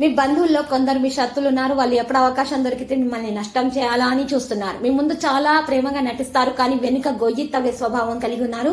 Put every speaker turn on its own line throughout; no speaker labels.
మీ బంధువుల్లో కొందరు మీ శత్రులు ఉన్నారు వాళ్ళు ఎప్పుడు అవకాశం దొరికితే మిమ్మల్ని నష్టం చేయాలా అని చూస్తున్నారు. మీ ముందు చాలా ప్రేమగా నటిస్తారు కానీ వెనుక గొయ్యి తవ్వే స్వభావం కలిగి ఉన్నారు.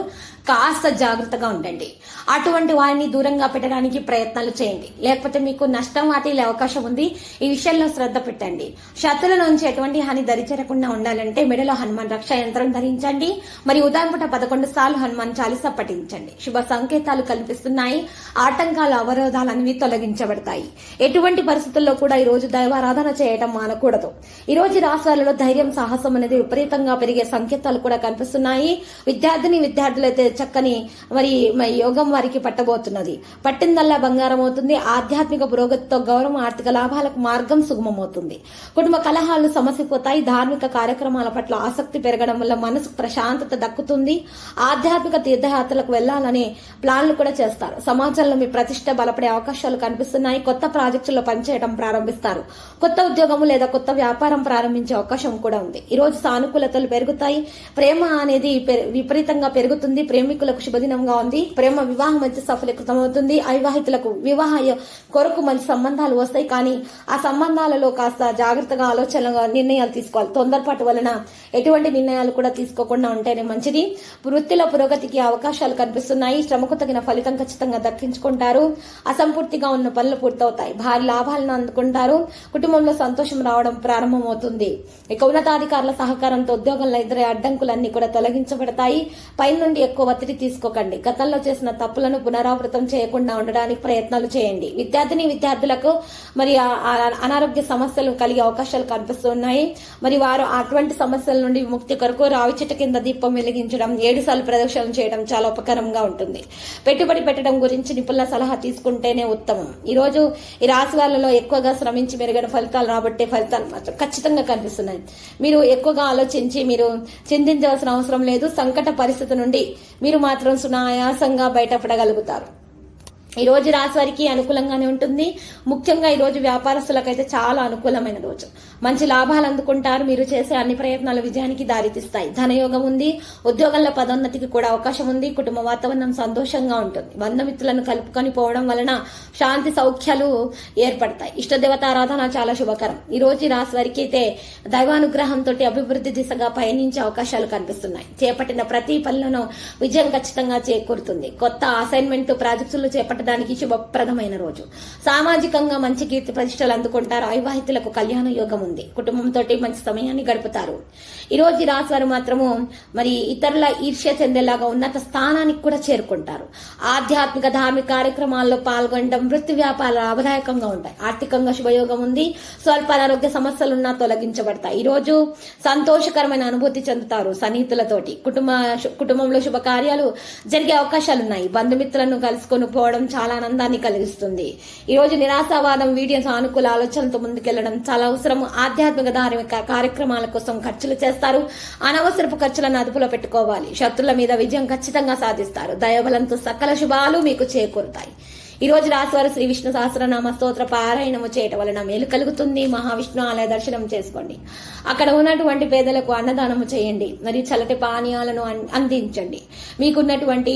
కాస్త జాగ్రత్తగా ఉండండి. అటువంటి వారిని దూరంగా పెట్టడానికి ప్రయత్నాలు చేయండి. లేకపోతే మీకు నష్టం వాటిల్లే అవకాశం ఉంది. ఈ విషయంలో శ్రద్ధ పెట్టండి. శత్రుల నుంచి ఎటువంటి హాని దరిచేరకుండా ఉండాలంటే మెడలో హనుమాన్ రక్ష యంత్రం ధరించండి. మరి ఉదయం పూట పదకొండు సార్లు హనుమాన్ చాలీస పఠించండి. శుభ సంకేతాలు కనిపిస్తున్నాయి ఆటంకాలు అవరోధాలు అనేవి తొలగించబడతాయి. ఎటువంటి పరిస్థితుల్లో కూడా ఈ రోజు దైవారాధన చేయటం మానకూడదు. ఈ రోజు రాష్ట్రాలలో ధైర్యం సాహసం అనేది విపరీతంగా పెరిగే సంకేతాలు కూడా కనిపిస్తున్నాయి. విద్యార్థిని విద్యార్థులైతే చక్కని మరి యోగం వారికి పట్టబోతున్నది. పట్టిందల్లా బంగారం అవుతుంది. ఆధ్యాత్మిక పురోగతితో గౌరవం ఆర్థిక లాభాలకు మార్గం సుగమమవుతుంది. కుటుంబ కలహాలు సమసిపోతాయి. ధార్మిక కార్యక్రమాల పట్ల ఆసక్తి పెరగడం వల్ల మనసు ప్రశాంతత దక్కుతుంది. ఆధ్యాత్మిక తీర్థయాత్రలకు వెళ్ళాలనే ప్లాన్లు కూడా చేస్తారు. సమాజంలో మీ ప్రతిష్ట బలపడే అవకాశాలు కనిపిస్తున్నాయి. కొత్త ఖర్చుల్లో పనిచేయడం ప్రారంభిస్తారు. కొత్త ఉద్యోగం లేదా కొత్త వ్యాపారం ప్రారంభించే అవకాశం కూడా ఉంది. ఈ రోజు సానుకూలతలు పెరుగుతాయి. ప్రేమ అనేది విపరీతంగా పెరుగుతుంది. ప్రేమికులకు శుభదినంగా ఉంది. ప్రేమ వివాహం మంచి సఫలీకృతమవుతుంది. అవివాహితులకు వివాహ కొరకు మంచి సంబంధాలు వస్తాయి. కానీ ఆ సంబంధాలలో కాస్త జాగ్రత్తగా ఆలోచనగా నిర్ణయాలు తీసుకోవాలి. తొందరపాటు వలన ఎటువంటి నిర్ణయాలు కూడా తీసుకోకుండా ఉంటేనే మంచిది. వృత్తిలో పురోగతికి అవకాశాలు కనిపిస్తున్నాయి. శ్రమకు తగిన ఫలితం ఖచ్చితంగా దక్కించుకుంటారు. అసంపూర్తిగా ఉన్న పనులు పూర్తవుతాయి. భారీ లాభాలను అందుకుంటారు. కుటుంబంలో సంతోషం రావడం ప్రారంభమవుతుంది. ఇక ఉన్నతాధికారుల సహకారంతో ఉద్యోగంలో ఎదురే అడ్డంకులన్నీ కూడా తొలగించబడతాయి. పై నుండి ఎక్కువ ఒత్తిడి తీసుకోకండి. గతంలో చేసిన తప్పులను పునరావృతం చేయకుండా ఉండడానికి ప్రయత్నాలు చేయండి. విద్యార్థిని విద్యార్థులకు మరి అనారోగ్య సమస్యలు కలిగే అవకాశాలు కనిపిస్తున్నాయి. మరి వారు అటువంటి సమస్యల నుండి విముక్తి కొరకు రావి చెట్టు కింద దీపం వెలిగించడం ఏడు సార్లు చేయడం చాలా ఉపకరంగా ఉంటుంది. పెట్టుబడి పెట్టడం గురించి నిపుణుల సలహా తీసుకుంటేనే ఉత్తమం. ఈ రోజు ఈ రాశి వాళ్ళలో ఎక్కువగా శ్రమించి మెరుగైన ఫలితాలు రాబట్టే ఫలితాలు మాత్రం ఖచ్చితంగా కనిపిస్తున్నాయి. మీరు ఎక్కువగా ఆలోచించి మీరు చింతించవలసిన అవసరం లేదు. సంకట పరిస్థితి నుండి మీరు మాత్రం సునాయాసంగా బయటపడగలుగుతారు. ఈ రోజు రాశి వారికి అనుకూలంగానే ఉంటుంది. ముఖ్యంగా ఈ రోజు వ్యాపారస్తులకైతే చాలా అనుకూలమైన రోజు. మంచి లాభాలు అందుకుంటారు. మీరు చేసే అన్ని ప్రయత్నాలు విజయానికి దారితీస్తాయి. ధనయోగం ఉంది. ఉద్యోగంలో పదోన్నతికి కూడా అవకాశం ఉంది. కుటుంబ వాతావరణం సంతోషంగా ఉంటుంది. బంధుమిత్రులను కలుపుకొని పోవడం వలన శాంతి సౌఖ్యాలు ఏర్పడతాయి. ఇష్టదేవత ఆరాధన చాలా శుభకరం. ఈ రోజు రాశి వారికి అయితే దైవానుగ్రహంతో అభివృద్ధి దిశగా పయనించే అవకాశాలు కనిపిస్తున్నాయి. చేపట్టిన ప్రతి పనులను విజయం ఖచ్చితంగా చేకూరుతుంది. కొత్త అసైన్మెంట్ ప్రాజెక్టులు దానికి శుభప్రదమైన రోజు. సామాజికంగా మంచి కీర్తి ప్రతిష్టలు అందుకుంటారు. అవివాహితులకు కళ్యాణ యోగం ఉంది. కుటుంబంతో మంచి సమయాన్ని గడుపుతారు. ఈ రోజు ఈ రాశి వారు మాత్రము మరి ఇతరుల ఈర్ష్య చెందేలాగా ఉన్నత స్థానానికి కూడా చేరుకుంటారు. ఆధ్యాత్మిక ధార్మిక కార్యక్రమాల్లో పాల్గొనడం వృత్తి వ్యాపారాలు లాభదాయకంగా ఉంటాయి. ఆర్థికంగా శుభయోగం ఉంది. స్వల్ప అనారోగ్య సమస్యలున్నా తొలగించబడతాయి. ఈ రోజు సంతోషకరమైన అనుభూతి చెందుతారు సన్నిహితులతోటి. కుటుంబ కుటుంబంలో శుభకార్యాలు జరిగే అవకాశాలున్నాయి. బంధుమిత్రులను కలుసుకొని పోవడం చాలా ఆనందాన్ని కలిగిస్తుంది. ఈరోజు నిరాశావాదం వీడియో సానుకూల ఆలోచనలతో ముందుకెళ్ళడం చాలా అవసరం. ఆధ్యాత్మిక ధార్మిక కార్యక్రమాల కోసం ఖర్చులు చేస్తారు. అనవసరపు ఖర్చులను అదుపులో పెట్టుకోవాలి. శత్రుల మీద విజయం ఖచ్చితంగా సాధిస్తారు. దయబలంతో సకల శుభాలు మీకు చేకూరుతాయి. ఈ రోజు రాశివారు శ్రీ విష్ణు సహస్రనామ స్తోత్ర పారాయణము చేయటం వలన మేలు కలుగుతుంది. మహావిష్ణు ఆలయ దర్శనం చేసుకోండి. అక్కడ ఉన్నటువంటి పేదలకు అన్నదానము చేయండి. మరియు చల్లటి పానీయాలను అందించండి. మీకున్నటువంటి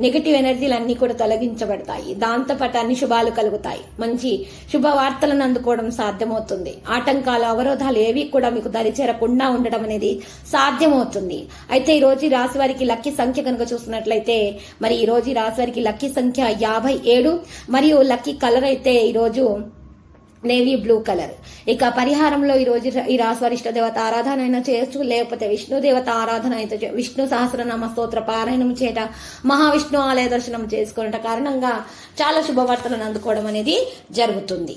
నెగటివ్ ఎనర్జీలు కూడా తొలగించబడతాయి. దాంతోపాటు అన్ని శుభాలు కలుగుతాయి. మంచి శుభవార్తలను అందుకోవడం సాధ్యమవుతుంది. ఆటంకాలు అవరోధాలు ఏవి కూడా మీకు దరిచేరకుండా ఉండడం అనేది సాధ్యమవుతుంది. అయితే ఈ రోజు రాశి వారికి లక్కీ సంఖ్య కనుక చూసినట్లయితే మరి ఈ రోజు రాశి వారికి లక్కీ సంఖ్య యాభై ఏడు మరియు లక్కీ కలర్ అయితే ఈరోజు నేవీ బ్లూ కలర్. ఇక పరిహారంలో ఈరోజు ఈ రాశివారి దేవత ఆరాధన అయినా చేయొచ్చు లేకపోతే విష్ణు దేవత ఆరాధన అయితే విష్ణు సహస్రనామ స్తోత్ర పారాయణం చేయట మహావిష్ణు ఆలయ దర్శనం చేసుకున్న కారణంగా చాలా శుభవార్తలను అందుకోవడం అనేది జరుగుతుంది.